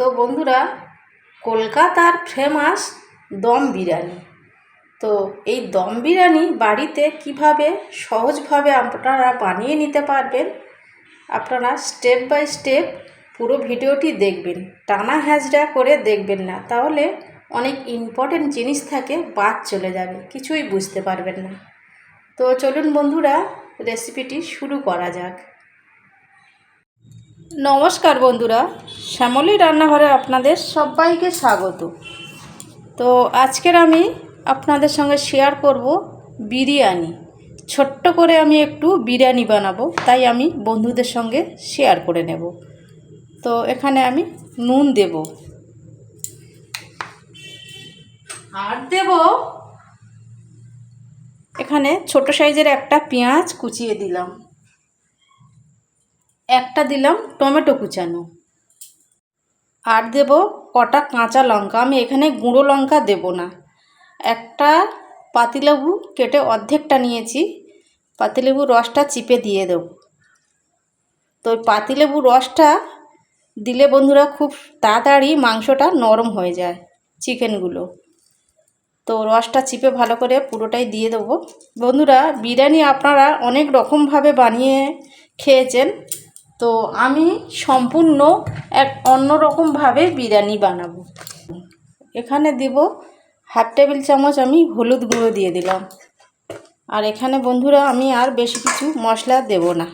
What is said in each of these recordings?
তো বন্ধুরা, কলকাতার ফেমাস দম বিরিয়ানি। তো এই দম বিরিয়ানি বাড়িতে কীভাবে সহজভাবে আপনারা বানিয়ে নিতে পারবেন, আপনারা স্টেপ বাই স্টেপ পুরো ভিডিওটি দেখবেন, টানা হ্যাজরা করে দেখবেন না। তাহলে অনেক ইম্পর্টেন্ট জিনিস থাকে, বাদ চলে যাবে, কিছুই বুঝতে পারবেন না। তো চলুন বন্ধুরা রেসিপিটি শুরু করা যাক। নমস্কার বন্ধুরা, শ্যামলী রান্নাঘরে আপনাদের সবাইকে স্বাগত। তো আজকের আমি আপনাদের সঙ্গে শেয়ার করব বিরিয়ানি। ছোট্ট করে আমি একটু বিরিয়ানি বানাবো, তাই আমি বন্ধুদের সঙ্গে শেয়ার করে নেব। তো এখানে আমি নুন দেব। আর দেব এখানে ছোট সাইজের একটা পেঁয়াজ কুচিয়ে দিলাম। একটা দিলাম টমেটো কুচানো। আর দেব কটা কাঁচা লঙ্কা। আমি এখানে গুঁড়ো লঙ্কা দেব না। একটা পাতিলেবু কেটে অর্ধেকটা নিয়েছি। পাতিলেবুর রসটা চিপে দিয়ে দেব। তো ওই পাতিলেবুর রসটা দিলে বন্ধুরা খুব তাড়াতাড়ি মাংসটা নরম হয়ে যায় চিকেনগুলো। তো রসটা চিপে ভালো করে পুরোটাই দিয়ে দেবো। বন্ধুরা বিরিয়ানি আপনারা অনেক রকমভাবে বানিয়ে খেয়েছেন। তো আমি সম্পূর্ণ এক অন্যরকমভাবে বিরিয়ানি বানাবো। এখানে দিব হাফ টেবিল চামচ আমি হলুদ গুঁড়ো দিয়ে দিলাম। আর এখানে বন্ধুরা আমি আর বেশি কিছু মশলা দেব না।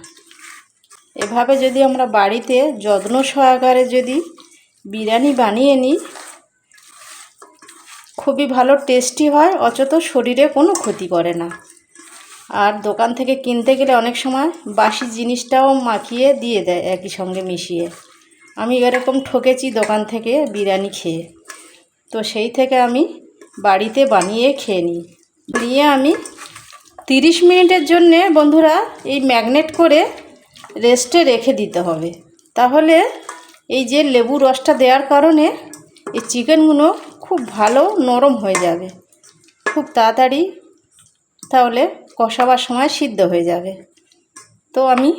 এভাবে যদি আমরা বাড়িতে যত্ন সহকারে যদি বিরিয়ানি বানিয়ে নিই, খুবই ভালো টেস্টি হয় অচত শরীরে কোনো ক্ষতি করে না। আর দোকান থেকে কিনতে গেলে অনেক সময় বাসি জিনিসটাও মাখিয়ে দিয়ে দেয় একই সঙ্গে মিশিয়ে। আমি এরকম ঠকেছি দোকান থেকে বিরিয়ানি খেয়ে। তো সেই থেকে আমি বাড়িতে বানিয়ে খেয়ে নিই। নিয়ে আমি তিরিশ মিনিটের জন্যে বন্ধুরা এই ম্যাগনেট করে রেস্টে রেখে দিতে হবে। তাহলে এই যে লেবু রসটা দেওয়ার কারণে এই চিকেনগুলো খুব ভালো নরম হয়ে যাবে। খুব তাড়াতাড়ি তাহলে কষাবার সময় সিদ্ধ হয়ে যাবে। তো আমি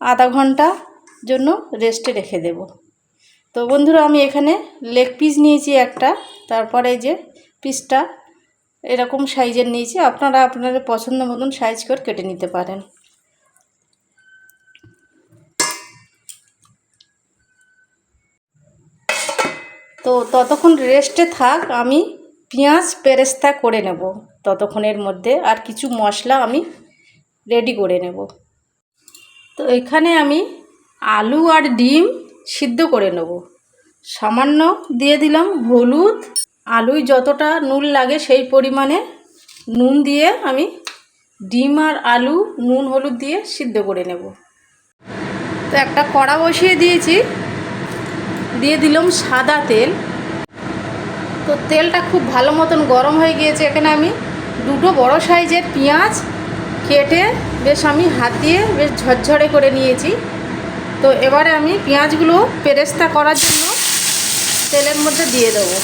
আধা ঘণ্টা জন্য রেস্টে রেখে দেব। তো বন্ধুরা, আমি এখানে লেগ পিস নিয়েছি একটা, তারপরে যে পিসটা এরকম সাইজের নিয়েছি। আপনারা আপনাদের পছন্দ মতন সাইজ করে কেটে নিতে পারেন। তো ততক্ষণ রেস্টে থাক, আমি পেঁয়াজ পেরেস্তা করে নেব। ততক্ষণের মধ্যে আর কিছু মশলা আমি রেডি করে নেব। তো এখানে আমি আলু আর ডিম সিদ্ধ করে নেব। সামান্য দিয়ে দিলাম হলুদ। আলুই যতটা নুন লাগে সেই পরিমাণে নুন দিয়ে আমি ডিম আর আলু, নুন, হলুদ দিয়ে সিদ্ধ করে নেব। তো একটা কড়া বসিয়ে দিয়েছি। দিয়ে দিলাম সাদা তেল। তো তেলটা খুব ভালো মতন গরম হয়ে গিয়েছে এখানে আমি। দুটো বড় সাইজের পেঁয়াজ কেটে বেশ আমি হাত দিয়ে বেশ ঝরঝরে করে নিয়েছি। তো এবারে আমি পেঁয়াজগুলো পেরেস্তা করার জন্য তেলের মধ্যে দিয়ে দেবো।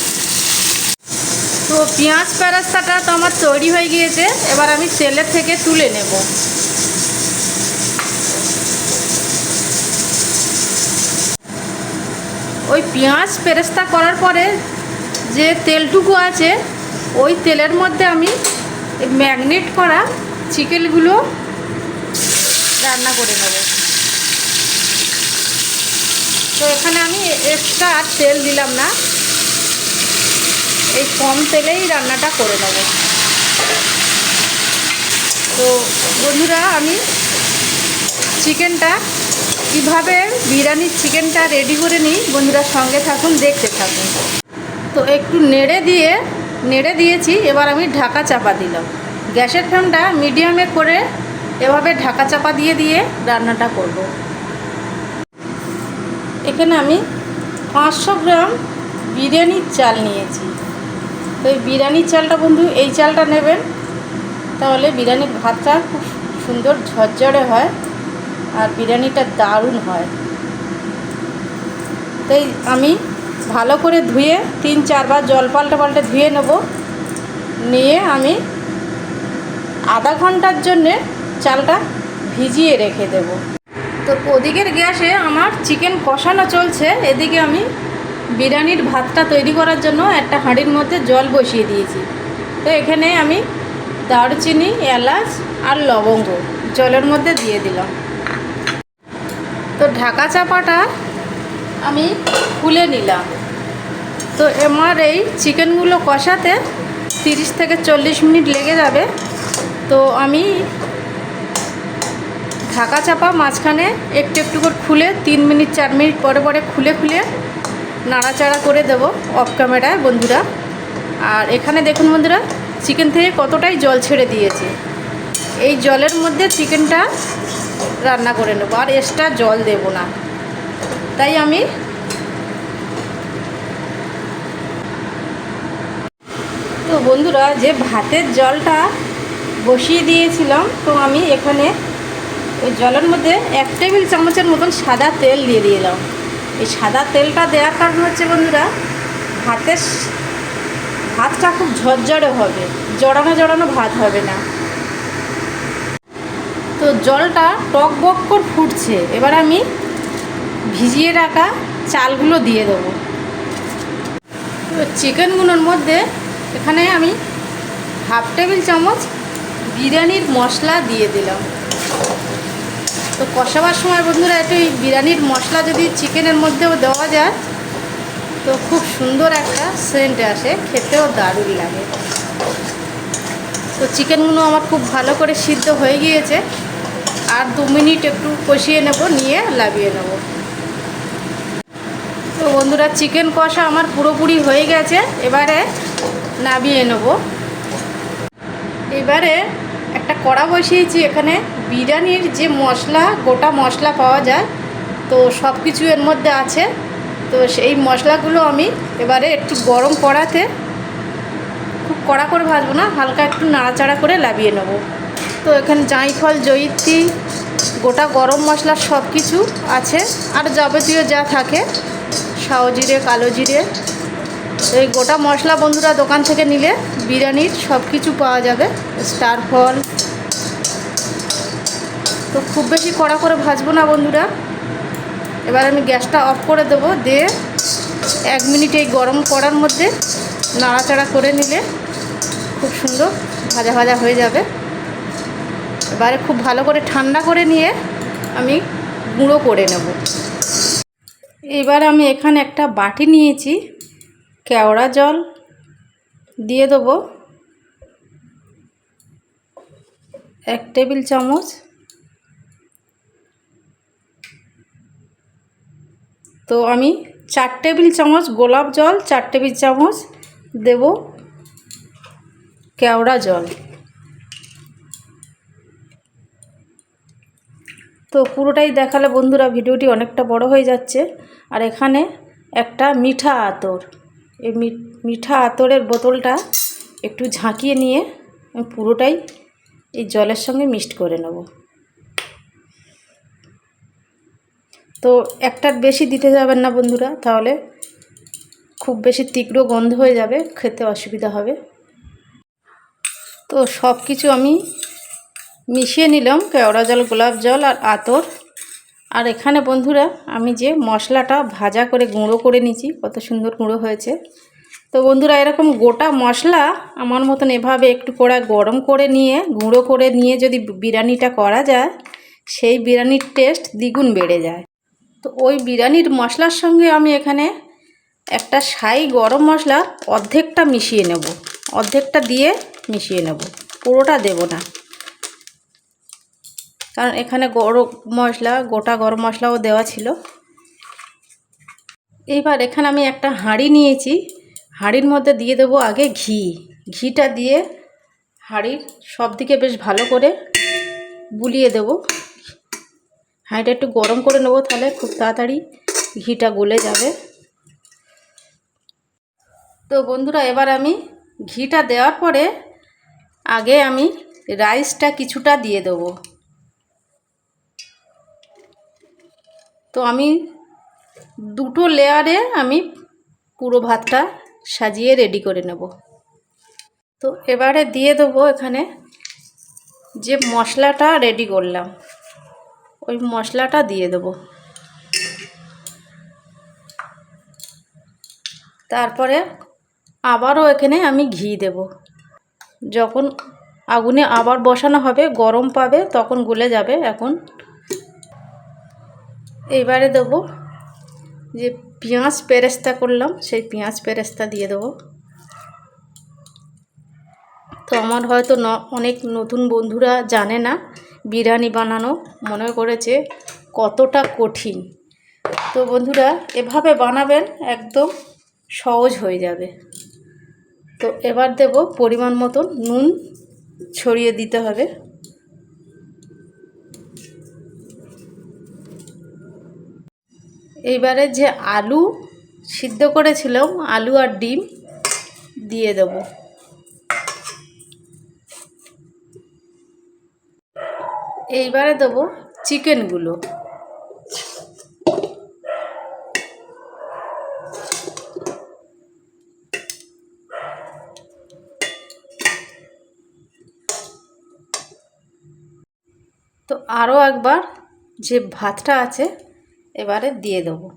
তো পেঁয়াজ পেরেস্তাটা তো আমার তৈরি হয়ে গিয়েছে, এবার আমি তেলের থেকে তুলে নেব। ওই পেঁয়াজ পেরেস্তা করার পরে যে তেলটুকু আছে, ওই তেলের মধ্যে আমি ম্যাগনেট করা চিকেনগুলো রান্না করে নেব। তো এখানে আমি এক্সট্রা তেল দিলাম না। এই কম তেলেই রান্নাটা করে নেব। তো বন্ধুরা, আমি চিকেনটা কীভাবে বিরিয়ানির চিকেনটা রেডি করে নিই, বন্ধুরা সঙ্গে থাকুন, দেখতে থাকুন। তো একটু নেড়ে দিয়ে নেড়ে দিয়েছি, এবার আমি ঢাকা চাপা দিলাম। গ্যাসের ফ্লেমটা মিডিয়ামে করে এভাবে ঢাকা চাপা দিয়ে দিয়ে রান্নাটা করব। এখানে আমি পাঁচশো গ্রাম বিরিয়ানির চাল নিয়েছি। তো এই বিরিয়ানির চালটা বন্ধু, এই চালটা নেবেন, তাহলে বিরিয়ানির ভাতটা খুব সুন্দর ঝরঝরে হয় আর বিরিয়ানিটা দারুণ হয়। তাই আমি ভালো করে ধুয়ে তিন চারবার জল পাল্টে পাল্টে ধুয়ে নেব। নিয়ে আমি আধা ঘণ্টার জন্যে চালটা ভিজিয়ে রেখে দেব। তো ওদিকের গ্যাসে আমার চিকেন কষানো চলছে। এদিকে আমি বিরিয়ানির ভাতটা তৈরি করার জন্য একটা হাঁড়ির মধ্যে জল বসিয়ে দিয়েছি। তো এখানে আমি দারচিনি, এলাচ আর লবঙ্গ জলের মধ্যে দিয়ে দিলাম। তো ঢাকা চাপাটা আমি খুলে নিলাম। তো আমার এই চিকেনগুলো কষাতে তিরিশ থেকে চল্লিশ মিনিট লেগে যাবে। তো আমি ঢাকা চাপা মাঝখানে একটু একটু করে খুলে তিন মিনিট, চার মিনিট পরে পরে খুলে খুলে নাড়াচাড়া করে দেব অফ ক্যামেরায় বন্ধুরা। আর এখানে দেখুন বন্ধুরা, চিকেন থেকে কতটাই জল ছেড়ে দিয়েছে। এই জলের মধ্যে চিকেনটা রান্না করে নেব। আর এক্সট্রা জল দেব না। তাই আমি তো বন্ধুরা, যে ভাতের জলটা বসিয়ে দিয়েছিলাম, তো আমি এখানে ওই জলের মধ্যে এক টেবিল চামচের মতন সাদা তেল দিয়ে দিলাম। এই সাদা তেলটা দেওয়ার কারণ হচ্ছে বন্ধুরা, ভাতের ভাতটা খুব ঝরঝরে হবে, জড়ানো জড়ানো ভাত হবে না। তো জলটা টক বক করে ফুটছে। এবার আমি ভিজিয়ে রাখা চালগুলো দিয়ে দেবো। তো চিকেনগুলোর মধ্যে এখানে আমি হাফ টেবিল চামচ বিরিয়ানির মশলা দিয়ে দিলাম। তো কষাবার সময় বন্ধুরা একটু এই বিরিয়ানির মশলা যদি চিকেনের মধ্যেও দেওয়া যায়, তো খুব সুন্দর একটা সেন্ট আসে, খেতেও দারুণ লাগে। তো চিকেনগুলো আমার খুব ভালো করে সিদ্ধ হয়ে গিয়েছে। আর দু মিনিট একটু কষিয়ে নেব, নিয়ে লাভিয়ে নেব। তো বন্ধুরা চিকেন কষা আমার পুরোপুরি হয়ে গেছে। এবারে নামিয়ে নেব। এবারে একটা কড়া বসিয়েছি, এখানে বিরিয়ানির যে মশলা, গোটা মশলা পাওয়া যায়, তো সব কিছু এর মধ্যে আছে। তো সেই মশলাগুলো আমি এবারে একটু গরম কড়াতে খুব কড়া করে ভাজবো না, হালকা একটু নাড়াচাড়া করে লাভিয়ে নেব। তো এখানে জাঁইফল, জয়িত্রী, গোটা গরম মশলা সব কিছু আছে, আর যাবতীয় যা থাকে সাও জিরে, কালো জিরে। এই গোটা মশলা বন্ধুরা দোকান থেকে নিলে বিরিয়ানির সব কিছু পাওয়া যাবে। স্টার ফল। তো খুব বেশি কড়া করে ভাজবো না বন্ধুরা। এবার আমি গ্যাসটা অফ করে দেবো, দিয়ে এক মিনিট এই গরম করার মধ্যে নাড়াচাড়া করে নিলে খুব সুন্দর ভাজা ভাজা হয়ে যাবে। এবারে খুব ভালো করে ঠান্ডা করে নিয়ে আমি গুঁড়ো করে নেব। এবার আমি এখানে একটা বাটি নিয়েছি, কেওড়া জল দিয়ে দেবো, এক টেবিল চামচ। তো আমি চার টেবিল চামচ গোলাপ জল, চার টেবিল চামচ দেব কেওড়া জল। তো পুরোটাই দেখালে বন্ধুরা ভিডিওটি অনেকটা বড় হয়ে যাচ্ছে। আর এখানে একটা মিঠা আতর। এই মিঠা আতরের বোতলটা একটু ঝাঁকিয়ে নিয়ে আমি পুরোটাই এই জলের সঙ্গে মিক্সড করে নেব। তো একটার বেশি দিতে যাবেন না বন্ধুরা, তাহলে খুব বেশি তীব্র গন্ধ হয়ে যাবে, খেতে অসুবিধা হবে। তো সব কিছু আমি মিশিয়ে নিলাম কেওড়া জল, গোলাপ জল আর আতর। আর এখানে বন্ধুরা, আমি যে মশলাটা ভাজা করে গুঁড়ো করে নিয়েছি, কত সুন্দর গুঁড়ো হয়েছে। তো বন্ধুরা, এরকম গোটা মশলা আমার মতন এভাবে একটু করে গরম করে নিয়ে, গুঁড়ো করে নিয়ে যদি বিরিয়ানিটা করা যায়, সেই বিরিয়ানির টেস্ট দ্বিগুণ বেড়ে যায়। তো ওই বিরিয়ানির মশলার সঙ্গে আমি এখানে একটা সাই গরম মশলা অর্ধেকটা মিশিয়ে নেব। অর্ধেকটা দিয়ে মিশিয়ে নেব। পুরোটা দেব না। কারণ এখানে গরম মশলা, গোটা গরম মশলাও দেওয়া ছিল। এইবার এখানে আমি একটা হাঁড়ি নিয়েছি। হাঁড়ির মধ্যে দিয়ে দেবো আগে ঘি। ঘিটা দিয়ে হাঁড়ির সব দিকে বেশ ভালো করে বুলিয়ে দেব। হাঁড়িটা একটু গরম করে নেব তাহলে খুব তাড়াতাড়ি ঘিটা গলে যাবে। তো বন্ধুরা, এবার আমি ঘিটা দেওয়ার পরে আগে আমি রাইসটা কিছুটা দিয়ে দেবো। তো আমি দুটো লেয়ারে আমি পুরো ভাতটা সাজিয়ে রেডি করে নেব। তো এবারে দিয়ে দেবো এখানে যে মশলাটা রেডি করলাম, ওই মশলাটা দিয়ে দেবো। তারপরে আবারও এখানে আমি ঘি দেব। যখন আগুনে আবার বসানো হবে, গরম পাবে, তখন গলে যাবে, এখন এইবারে দেবো যে পেঁয়াজ পেরেস্তা করলাম, সেই পেঁয়াজ পেরেস্তা দিয়ে দেবো। তো আমার হয়তো ন, অনেক নতুন বন্ধুরা জানে না, বিরিয়ানি বানানো মনে করেছে কতটা কঠিন। তো বন্ধুরা, এভাবে বানাবেন একদম সহজ হয়ে যাবে। তো এবার দেব পরিমাণ মতন নুন ছড়িয়ে দিতে হবে। এইবারে যে আলু সিদ্ধ করেছিলাম, আলু আর ডিম দিয়ে দেবো। এইবারে দেবো চিকেনগুলো। তো আরও একবার যে ভাতটা আছে এবারে দিয়ে দেবো।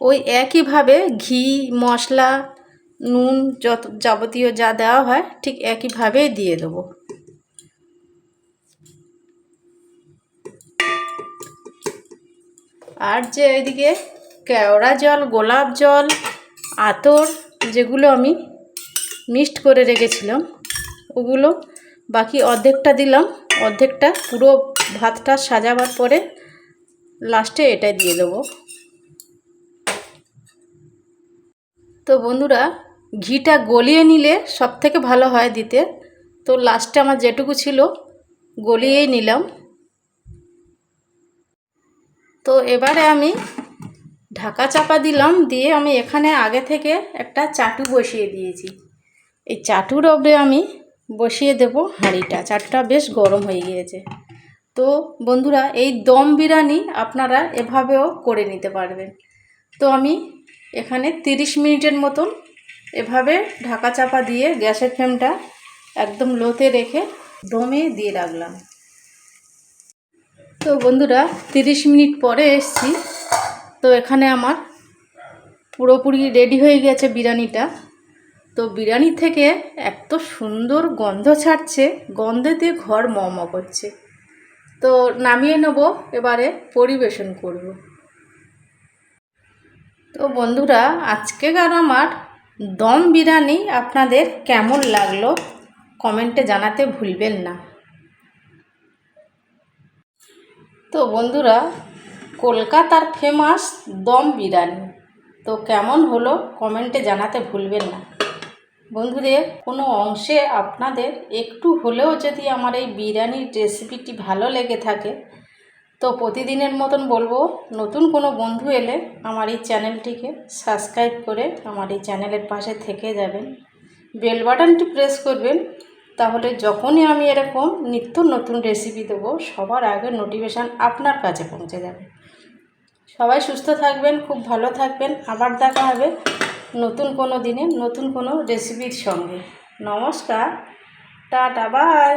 ওই একইভাবে ঘি, মশলা, নুন যত যাবতীয় যা দেওয়া হয় ঠিক একইভাবেই দিয়ে দেবো। আর যে এদিকে কেওড়া জল, গোলাপ জল, আতর যেগুলো আমি মিক্সড করে রেখেছিলাম, ওগুলো বাকি অর্ধেকটা দিলাম। অর্ধেকটা পুরো ভাতটা সাজাবার পরে লাস্টে এটা দিয়ে দেবো। তো বন্ধুরা, ঘিটা গলিয়ে নিলে সব থেকে ভালো হয় দিতে। তো লাস্টে আমার যেটুকু ছিল, গলিয়েই নিলাম। তো এবারে আমি ঢাকা চাপা দিলাম, দিয়ে আমি এখানে আগে থেকে একটা চাটু বসিয়ে দিয়েছি। এই চাটুর ওপরে আমি বসিয়ে দেব হাঁড়িটা। চাটুটা বেশ গরম হয়ে গিয়েছে। তো বন্ধুরা, এই দম বিরিয়ানি আপনারা এভাবেও করে নিতে পারবেন। তো আমি এখানে তিরিশ মিনিটের মতন এভাবে ঢাকা চাপা দিয়ে গ্যাসের ফ্লেমটা একদম লোতে রেখে দমে দিয়ে রাখলাম। তো বন্ধুরা, তিরিশ মিনিট পরে এসছি। তো এখানে আমার পুরোপুরি রেডি হয়ে গেছে বিরিয়ানিটা। তো বিরিয়ানি থেকে এত সুন্দর গন্ধ ছাড়ছে গন্ধেতে ঘর মম করছে। তো নামিয়ে নেব, এবারে পরিবেশন করব। তো বন্ধুরা আজকেকার আমার দম বিরিয়ানি আপনাদের কেমন লাগল কমেন্টে জানাতে ভুলবেন না। তো বন্ধুরা, কলকাতার ফেমাস দম বিরিয়ানি। তো কেমন হলো কমেন্টে জানাতে ভুলবেন না। বন্ধুদের, কোনো অংশে আপনাদের একটু হলেও যদি আমার এই বিরিয়ানির রেসিপিটি ভালো লেগে থাকে, তো প্রতিদিনের মতন বলব, নতুন কোনো বন্ধু এলে আমার এই চ্যানেলটিকে সাবস্ক্রাইব করে আমার এই চ্যানেলের পাশে থেকে যাবেন। বেল বাটনটি প্রেস করবেন, তাহলে যখনই আমি এরকম নিত্য নতুন রেসিপি দেবো, সবার আগে নোটিফিকেশান আপনার কাছে পৌঁছে যাবে। সবাই সুস্থ থাকবেন, খুব ভালো থাকবেন, আবার দেখা হবে। নতুন কোনো দিনে নতুন কোনো রেসিপির সঙ্গে। নমস্কার টাটা বাই